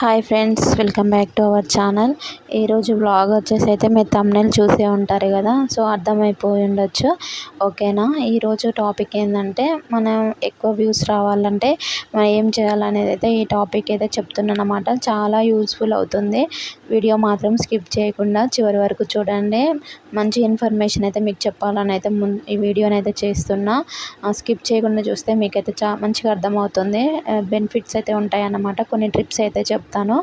Hi friends welcome back to our channel. ఈరోజు blog వచ్చేసి అయితే మీరు తమ్నెల్ చూసే ఉంటారు కదా సో అర్థమైపోయి ఉండొచ్చు. ఓకేనా? ఈరోజు టాపిక్ ఏంటంటే మనం ఎక్కువ వ్యూస్ రావాలంటే మనం ఏం చేయాలనేది అయితే ఈ టాపిక్ అయితే చెప్తున్నాను అనమాట చాలా యూస్ఫుల్ అవుతుంది. వీడియో మాత్రం స్కిప్ చేయకుండా చివరి వరకు చూడండి. మంచి ఇన్ఫర్మేషన్ అయితే మీకు చెప్పాలని అయితే ముందు ఈ వీడియోని అయితే చేస్తున్నా. స్కిప్ చేయకుండా చూస్తే మీకైతే చా మంచిగా అర్థమవుతుంది. బెనిఫిట్స్ అయితే ఉంటాయి అన్నమాట కొన్ని ట్రిప్స్ అయితే చెప్తాను.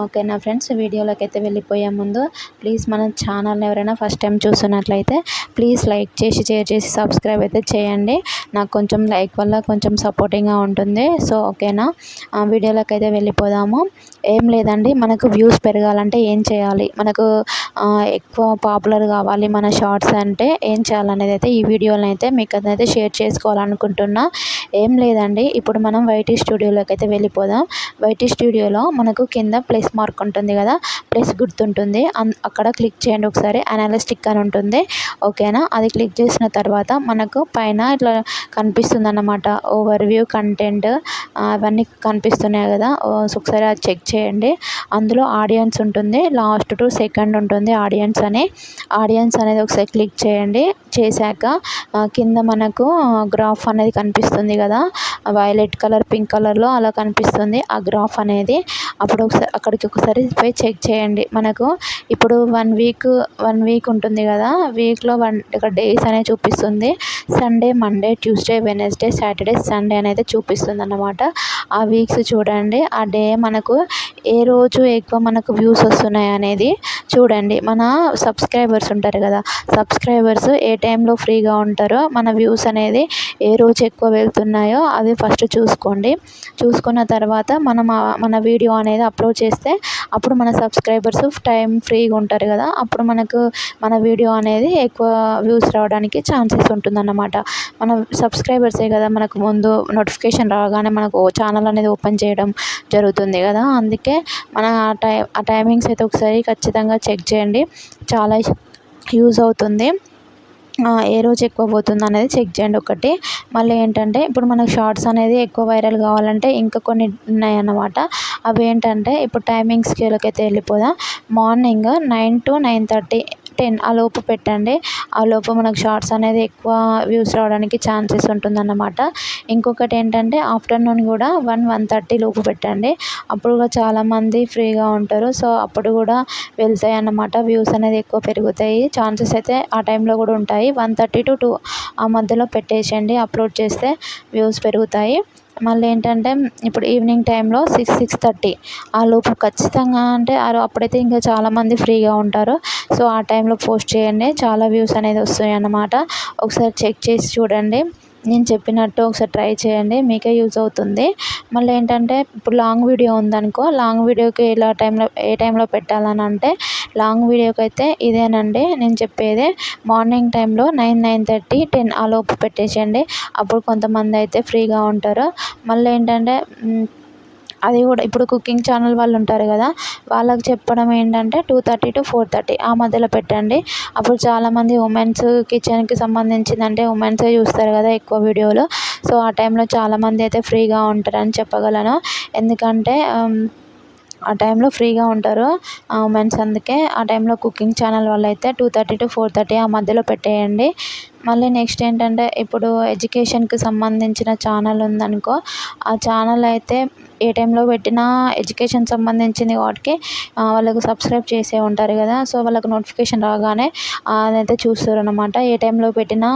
ఓకేనా ఫ్రెండ్స్ వీడియోలోకి అయితే వెళ్ళిపోయే ముందు ప్లీజ్ మన ఛానల్ని ఎవరైనా ఫస్ట్ టైం చూస్తున్నట్లయితే ప్లీజ్ లైక్ చేసి షేర్ చేసి సబ్స్క్రైబ్ అయితే చేయండి. నాకు కొంచెం లైక్ వల్ల కొంచెం సపోర్టింగ్గా ఉంటుంది. సో ఓకేనా వీడియోలోకి అయితే వెళ్ళిపోదాము. ఏం లేదండి. మనకు వ్యూస్ పెరగాలంటే ఏం చేయాలి? మనకు ఎక్కువ పాపులర్ కావాలి మన షార్ట్స్ అంటే ఏం చేయాలనేది అయితే ఈ వీడియోని అయితే మీకు అదైతే షేర్ చేసుకోవాలనుకుంటున్నా. ఏం లేదండి ఇప్పుడు మనం వైటీ స్టూడియోలోకి అయితే వెళ్ళిపోదాం. వైటీ స్టూడియోలో మనకు కింద ప్లస్ మార్క్ ఉంటుంది కదా ప్లస్ గుర్తుంటుంది. అక్కడ క్లిక్ చేయండి ఒకసారి అనాలిస్టిక్ అని ఉంటుంది. ఓకేనా? అది క్లిక్ చేసిన తర్వాత మనకు పైన ఇట్లా కనిపిస్తుంది అన్నమాట ఓవర్ వ్యూ కంటెంట్ అవన్నీ కనిపిస్తున్నాయి కదా. ఒకసారి అది చెక్ చేయండి. అందులో ఆడియన్స్ ఉంటుంది. లాస్ట్ టు సెకండ్ ఉంటుంది ఆడియన్స్ అని. ఆడియన్స్ అనేది ఒకసారి క్లిక్ చేయండి. చేశాక కింద మనకు గ్రాఫ్ అనేది కనిపిస్తుంది కదా. వైలెట్ కలర్ పింక్ కలర్లో అలా కనిపిస్తుంది ఆ గ్రాఫ్ అనేది. అప్పుడు ఒకసారి అక్కడికి ఒకసారి పోయి చెక్ చేయండి. మనకు ఇప్పుడు వన్ వీక్ వన్ వీక్ ఉంటుంది కదా. వీక్లో వన్ ఇక్కడ డేస్ అనేది చూపిస్తుంది. Sunday Monday Tuesday Wednesday Saturday Sunday అనేది చూపిస్తుంది అన్నమాట ఆ వీక్స్ చూడండి. ఆ డే మనకు ఏ రోజు ఎక్కువ మనకు వ్యూస్ వస్తున్నాయి అనేది చూడండి. మన సబ్స్క్రైబర్స్ ఉంటారు కదా. సబ్స్క్రైబర్స్ ఏ టైంలో ఫ్రీగా ఉంటారో మన వ్యూస్ అనేది ఏ రోజు ఎక్కువ వెళ్తున్నాయో అది ఫస్ట్ చూసుకోండి. చూసుకున్న తర్వాత మనం మన వీడియో అనేది అప్లోడ్ చేస్తే అప్పుడు మన సబ్స్క్రైబర్స్ టైం ఫ్రీగా ఉంటారు కదా. అప్పుడు మనకు మన వీడియో అనేది ఎక్కువ వ్యూస్ రావడానికి ఛాన్సెస్ ఉంటుందన్నమాట. మన సబ్స్క్రైబర్సే కదా మనకు ముందు నోటిఫికేషన్ రాగానే మనకు ఛానల్ అనేది ఓపెన్ చేయడం జరుగుతుంది కదా. అందుకే మన ఆ టై ఆ టైమింగ్స్ అయితే ఒకసారి ఖచ్చితంగా చెక్ చేయండి. చాలా యూజ్ అవుతుంది. ఏ రోజు ఎక్కువ పోతుంది అనేది చెక్ చేయండి ఒకటి. మళ్ళీ ఏంటంటే ఇప్పుడు మనకు షార్ట్స్ అనేది ఎక్కువ వైరల్ కావాలంటే ఇంకా కొన్ని ఉన్నాయన్నమాట. అవి ఏంటంటే ఇప్పుడు టైమింగ్స్కి అయితే వెళ్ళిపోదాం. Morning nine to nine thirty ten ఆ లోపు పెట్టండి. ఆ లోపు మనకు షార్ట్స్ అనేది ఎక్కువ వ్యూస్ రావడానికి ఛాన్సెస్ ఉంటుందన్నమాట. ఇంకొకటి ఏంటంటే ఆఫ్టర్నూన్ కూడా వన్ వన్ థర్టీ లోపు పెట్టండి. అప్పుడు కూడా చాలామంది ఫ్రీగా ఉంటారు. సో అప్పుడు కూడా వెళ్తాయి అన్నమాట. వ్యూస్ అనేది ఎక్కువ పెరుగుతాయి. ఛాన్సెస్ అయితే ఆ టైంలో కూడా ఉంటాయి. వన్ థర్టీ టు టూ ఆ మధ్యలో పెట్టేసేయండి. అప్లోడ్ చేస్తే వ్యూస్ పెరుగుతాయి. మళ్ళీ ఏంటంటే ఇప్పుడు ఈవినింగ్ టైంలో సిక్స్ సిక్స్ థర్టీ ఆ లోపు ఖచ్చితంగా అంటే అప్పుడైతే ఇంకా చాలామంది ఫ్రీగా ఉంటారు. సో ఆ టైంలో పోస్ట్ చేయండి. చాలా వ్యూస్ అనేది వస్తాయి అన్నమాట ఒకసారి చెక్ చేసి చూడండి. నేను చెప్పినట్టు ఒకసారి ట్రై చేయండి మీకే యూజ్ అవుతుంది. మళ్ళీ ఏంటంటే ఇప్పుడు లాంగ్ వీడియో ఉందనుకో లాంగ్ వీడియోకి ఎలా టైంలో ఏ టైంలో పెట్టాలని అంటే లాంగ్ వీడియోకి అయితే ఇదేనండి నేను చెప్పేది మార్నింగ్ టైంలో నైన్ నైన్ థర్టీ టెన్ ఆ లోపు పెట్టేసేయండి. అప్పుడు కొంతమంది అయితే ఫ్రీగా ఉంటారు. మళ్ళీ ఏంటంటే అది కూడా ఇప్పుడు కుకింగ్ ఛానల్ వాళ్ళు ఉంటారు కదా వాళ్ళకి చెప్పడం ఏంటంటే two thirty to four thirty ఆ మధ్యలో పెట్టండి. అప్పుడు చాలామంది ఉమెన్స్ కిచెన్కి సంబంధించింది అంటే ఉమెన్సే చూస్తారు కదా ఎక్కువ వీడియోలు. సో ఆ టైంలో చాలామంది అయితే ఫ్రీగా ఉంటారని చెప్పగలను. ఎందుకంటే ఆ టైంలో ఫ్రీగా ఉంటారు ఉమెన్స్ అందుకే ఆ టైంలో కుకింగ్ ఛానల్ వాళ్ళు అయితే two thirty to four thirty ఆ మధ్యలో పెట్టేయండి. మళ్ళీ నెక్స్ట్ ఏంటంటే ఇప్పుడు ఎడ్యుకేషన్కి సంబంధించిన ఛానల్ ఉందనుకో ఆ ఛానల్ అయితే ఏ టైంలో పెట్టినా ఎడ్యుకేషన్ సంబంధించింది వాటికి వాళ్ళకు సబ్స్క్రైబ్ చేసే ఉంటారు కదా. సో వాళ్ళకు నోటిఫికేషన్ రాగానే అదైతే చూస్తారు అనమాట ఏ టైంలో పెట్టినా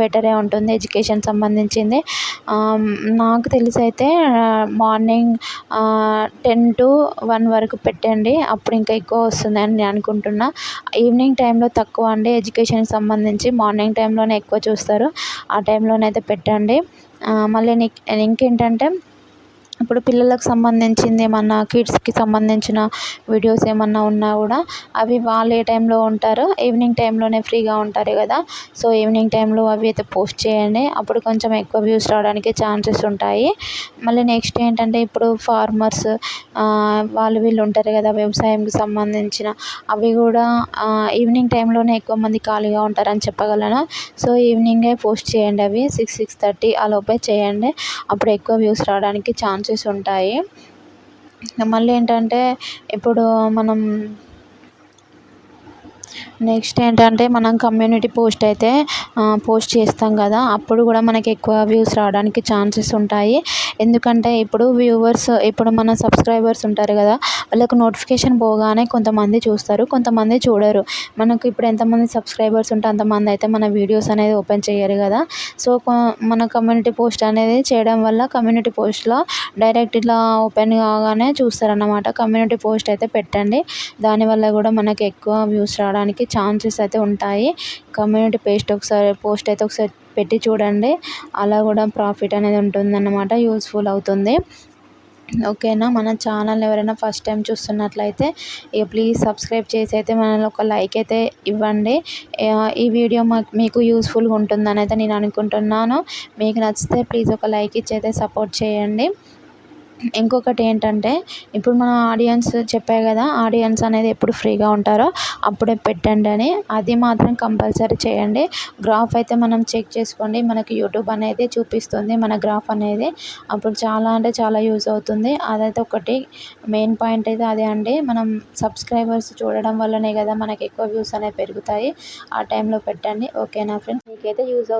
బెటరే ఉంటుంది ఎడ్యుకేషన్ సంబంధించింది. నాకు తెలిసి అయితే మార్నింగ్ టెన్ టు వన్ వరకు పెట్టండి. అప్పుడు ఇంకా ఎక్కువ వస్తుంది అని నేను అనుకుంటున్నా. ఈవినింగ్ టైంలో తక్కువ అండి. ఎడ్యుకేషన్కి సంబంధించి మార్నింగ్ టైంలోనే ఎక్కువ చూస్తారు. ఆ టైంలోనైతే పెట్టండి. మళ్ళీ ఇంకేంటంటే ఇప్పుడు పిల్లలకు సంబంధించింది ఏమన్నా కిడ్స్కి సంబంధించిన వీడియోస్ ఏమన్నా ఉన్నా కూడా అవి వాళ్ళు ఏ టైంలో ఉంటారో ఈవినింగ్ టైంలోనే ఫ్రీగా ఉంటారు కదా. సో ఈవినింగ్ టైంలో అవి అయితే పోస్ట్ చేయండి. అప్పుడు కొంచెం ఎక్కువ వ్యూస్ రావడానికి ఛాన్సెస్ ఉంటాయి. మళ్ళీ నెక్స్ట్ ఏంటంటే ఇప్పుడు ఫార్మర్స్ వాళ్ళు వీళ్ళు ఉంటారు కదా వ్యవసాయంకి సంబంధించిన అవి కూడా ఈవినింగ్ టైంలోనే ఎక్కువ మంది ఖాళీగా ఉంటారని చెప్పగలను? సో ఈవినింగే పోస్ట్ చేయండి అవి. సిక్స్ సిక్స్ థర్టీ ఆ లోపే చేయండి. అప్పుడు ఎక్కువ వ్యూస్ రావడానికి ఛాన్స్ ఛాన్సెస్ ఉంటాయి. మళ్ళీ ఏంటంటే ఇప్పుడు మనం నెక్స్ట్ ఏంటంటే మనం కమ్యూనిటీ పోస్ట్ అయితే పోస్ట్ చేస్తాం కదా అప్పుడు కూడా మనకి ఎక్కువ వ్యూస్ రావడానికి ఛాన్సెస్ ఉంటాయి. ఎందుకంటే ఇప్పుడు వ్యూవర్స్ ఇప్పుడు మన సబ్స్క్రైబర్స్ ఉంటారు కదా వాళ్ళకు నోటిఫికేషన్ పోగానే కొంతమంది చూస్తారు కొంతమంది చూడరు. మనకు ఇప్పుడు ఎంతమంది సబ్స్క్రైబర్స్ ఉంటే అంతమంది అయితే మన వీడియోస్ అనేది ఓపెన్ చేయరు కదా. సో మన కమ్యూనిటీ పోస్ట్ అనేది చేయడం వల్ల కమ్యూనిటీ పోస్ట్లో డైరెక్ట్ ఇట్లా ఓపెన్ కాగానే చూస్తారన్నమాట. కమ్యూనిటీ పోస్ట్ అయితే పెట్టండి. దానివల్ల కూడా మనకి ఎక్కువ వ్యూస్ రావడానికి ఛాన్సెస్ అయితే ఉంటాయి. కమ్యూనిటీ పేస్ట్ ఒకసారి పోస్ట్ అయితే ఒకసారి పెట్టి చూడండి. అలా కూడా ప్రాఫిట్ అనేది ఉంటుందన్నమాట యూస్ఫుల్ అవుతుంది. ఓకేనా? మన ఛానల్ ఎవరైనా ఫస్ట్ టైం చూస్తున్నట్లయితే ఇక ప్లీజ్ సబ్స్క్రైబ్ చేసి అయితే మనల్ని ఒక లైక్ అయితే ఇవ్వండి. ఈ వీడియో మాకు మీకు యూస్ఫుల్గా ఉంటుందని అయితే నేను అనుకుంటున్నాను. మీకు నచ్చితే ప్లీజ్ ఒక లైక్ ఇచ్చి అయితే సపోర్ట్ చేయండి. ఇంకొకటి ఏంటంటే ఇప్పుడు మన ఆడియన్స్ చెప్పా కదా ఆడియన్స్ అనేది ఎప్పుడు ఫ్రీగా ఉంటారో అప్పుడే పెట్టండి అని. అది మాత్రం కంపల్సరీ చేయండి. గ్రాఫ్ అయితే మనం చెక్ చేసుకోండి. మనకి యూట్యూబ్ అనేది చూపిస్తుంది మన గ్రాఫ్ అనేది. అప్పుడు చాలా అంటే చాలా యూజ్ అవుతుంది. అదైతే ఒకటి. మెయిన్ పాయింట్ అయితే అదే అండి. మనం సబ్స్క్రైబర్స్ చూడడం వల్లనే కదా మనకి ఎక్కువ వ్యూస్ అనేవి పెరుగుతాయి. ఆ టైంలో పెట్టండి. ఓకేనా ఫ్రెండ్స్ మీకైతే యూజ్ అవుతుంది